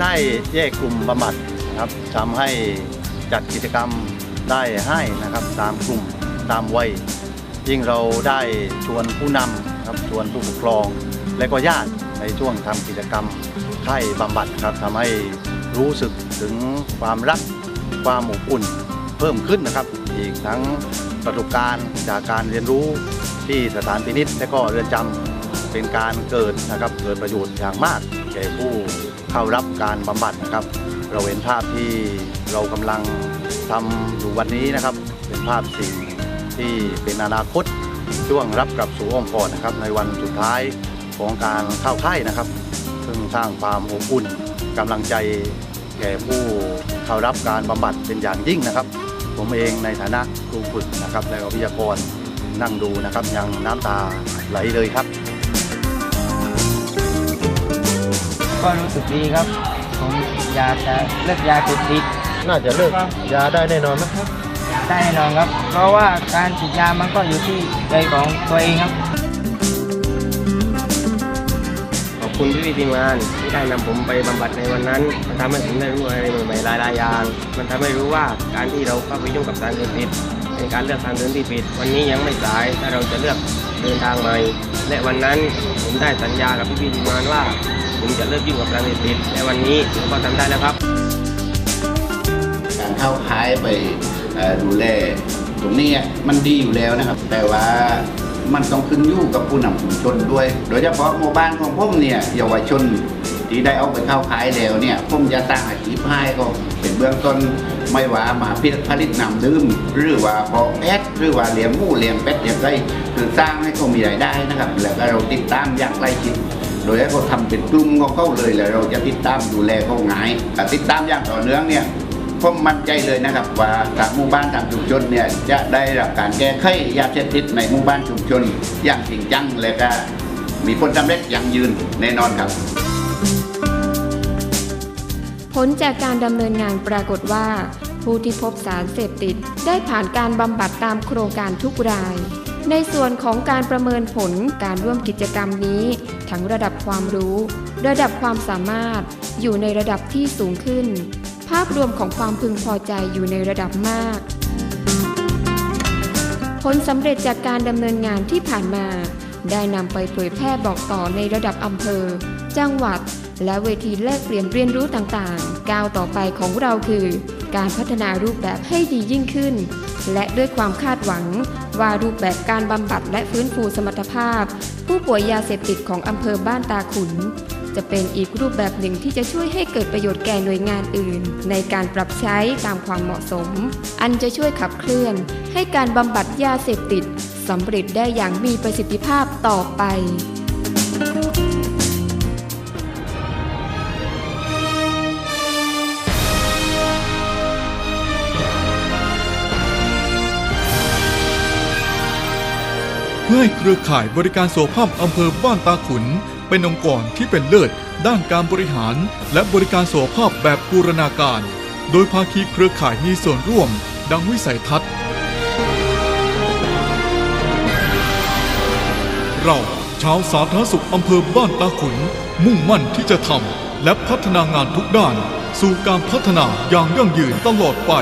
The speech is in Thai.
ได้แยกกลุ่มบำบัดนะครับทำให้จัดกิจกรรมได้ให้นะครับตามกลุ่มตามวัยยิ่งเราได้ชวนผู้นำครับชวนผู้ปกครอง และก็ญาติในช่วงทำกิจกรรมไข้บำบัดครับทำให้รู้สึกถึงความรักความอบอุ่นเพิ่มขึ้นนะครับ อีกทั้งประสบการณ์จากการเรียนรู้ที่สถานพินิษและก็เรือนจำเป็นการเกิดนะครับเกิดประโยชน์อย่างมาก แก่ผู้เข้ารับการบำบัดนะครับ เราเห็นภาพที่เรากำลังทำอยู่วันนี้นะครับ เป็นภาพสิ่งที่เป็นอนาคตช่วงรับกลับสู่อ้อมกอดนะครับ ในวันสุดท้ายของการเข้าค่ายนะครับ ซึ่งสร้างความอบอุ่นกำลังใจแก่ผู้เข้ารับการบำบัดเป็นอย่างยิ่งนะครับ ผมเองในฐานะครูฝึกนะครับและวิทยากรนั่งดูนะครับยังน้ำตาไหลเลยครับ ก็รู้สึกดีครับ ผมอยากจะเลิกยาเสพติดน่าจะเลิกยาได้แน่นอนไหมได้แน่นอนครับ เพราะว่าการติดยามันก็อยู่ที่ใจของตัวเองครับ ขอบคุณพี่พี่ๆทีมงานที่ได้นำผมไปบำบัดในวันนั้น มันทำให้ผมได้รู้อะไรใหม่ๆหลายๆอย่าง มันทำให้รู้ว่าการที่เราเข้าไปยุ่งกับสารเสพติดเป็นการเลือกทางเดินที่ผิด วันนี้ยังไม่สายถ้าเราจะเลือกเดินทางใหม่ และวันนั้นผมได้สัญญากับพี่พี่ๆทีมงานว่า ผมจะเลิกยุ่งกับสารเสพติดและวันนี้ผมก็ทำได้แล้วครับ การเข้าค่ายไปดูแลตรงนี้มันดีอยู่แล้วนะครับ แต่ว่ามันต้องขึ้นอยู่กับผู้นำชุมชนด้วย โดยเฉพาะหมู่บ้านของผมเนี่ยเยาวชนที่ได้เอาไปเข้าคายแล้วเนี่ยผมจะตั้งอาชีพให้ก็เป็นเบื้องต้นไม่ว่ามาผลิตนำดื่มหรือว่าพาะแพะหรือว่าเลี้ยงหมูเลี้ยงเป็ดเลี้ยงไก่คือสร้างให้เขามีรายได้นะครับ แล้วก็เราติดตามอย่างใกล้ชิด โดยให้เขาทำเป็นกลุ่มของเขาเลยแล้วเราจะติดตามดูแลเขาง่ายแต่ติดตามอย่างต่อเนื่องเนี่ยผมมั่นใจเลยนะครับว่าทางหมู่บ้านทางชุมชนเนี่ยจะได้รับการแก้ไขยาเสพติดในหมู่บ้านชุมชน อย่างจริงจังและก็มีผลสำเร็จอย่างยืนแน่นอนครับผลจากการดำเนินงานปรากฏว่า ผู้ที่พบสารเสพติดได้ผ่านการบำบัดตามโครงการทุกราย ในส่วนของการประเมินผลการร่วมกิจกรรมนี้ ทั้งระดับความรู้ ระดับความสามารถ อยู่ในระดับที่สูงขึ้น ภาพรวมของความพึงพอใจอยู่ในระดับมาก ผลสำเร็จจากการดำเนินงานที่ผ่านมา ได้นำไปเผยแพร่บอกต่อในระดับอำเภอ จังหวัด และเวทีแลกเปลี่ยนเรียนรู้ต่างๆ ก้าวต่อไปของเราคือ การพัฒนารูปแบบให้ดียิ่งขึ้น และด้วยความคาดหวัง ว่ารูปแบบการบำบัดและฟื้นฟูสมรรถภาพ ผู้ป่วยยาเสพติดของอำเภอบ้านตาขุน จะเป็นอีกรูปแบบหนึ่งที่จะช่วยให้เกิดประโยชน์แก่หน่วยงานอื่น ในการปรับใช้ตามความเหมาะสม อันจะช่วยขับเคลื่อน ให้การบำบัดยาเสพติดสำเร็จได้อย่างมีประสิทธิภาพต่อไป พื่อให้เครือข่ายบริการสุขภาพอำเภอบ้านตาขุน เป็นองค์กรที่เป็นเลิศด้านการบริหาร และบริการสุขภาพแบบบูรณาการ โดยภาคีเครือข่ายมีส่วนร่วม ดังวิสัยทัศน์ เราชาวสาธารณสุขอำเภอบ้านตาขุน มุ่งมั่นที่จะทำและพัฒนางานทุกด้าน สู่การพัฒนาอย่างยั่งยืนตลอดไป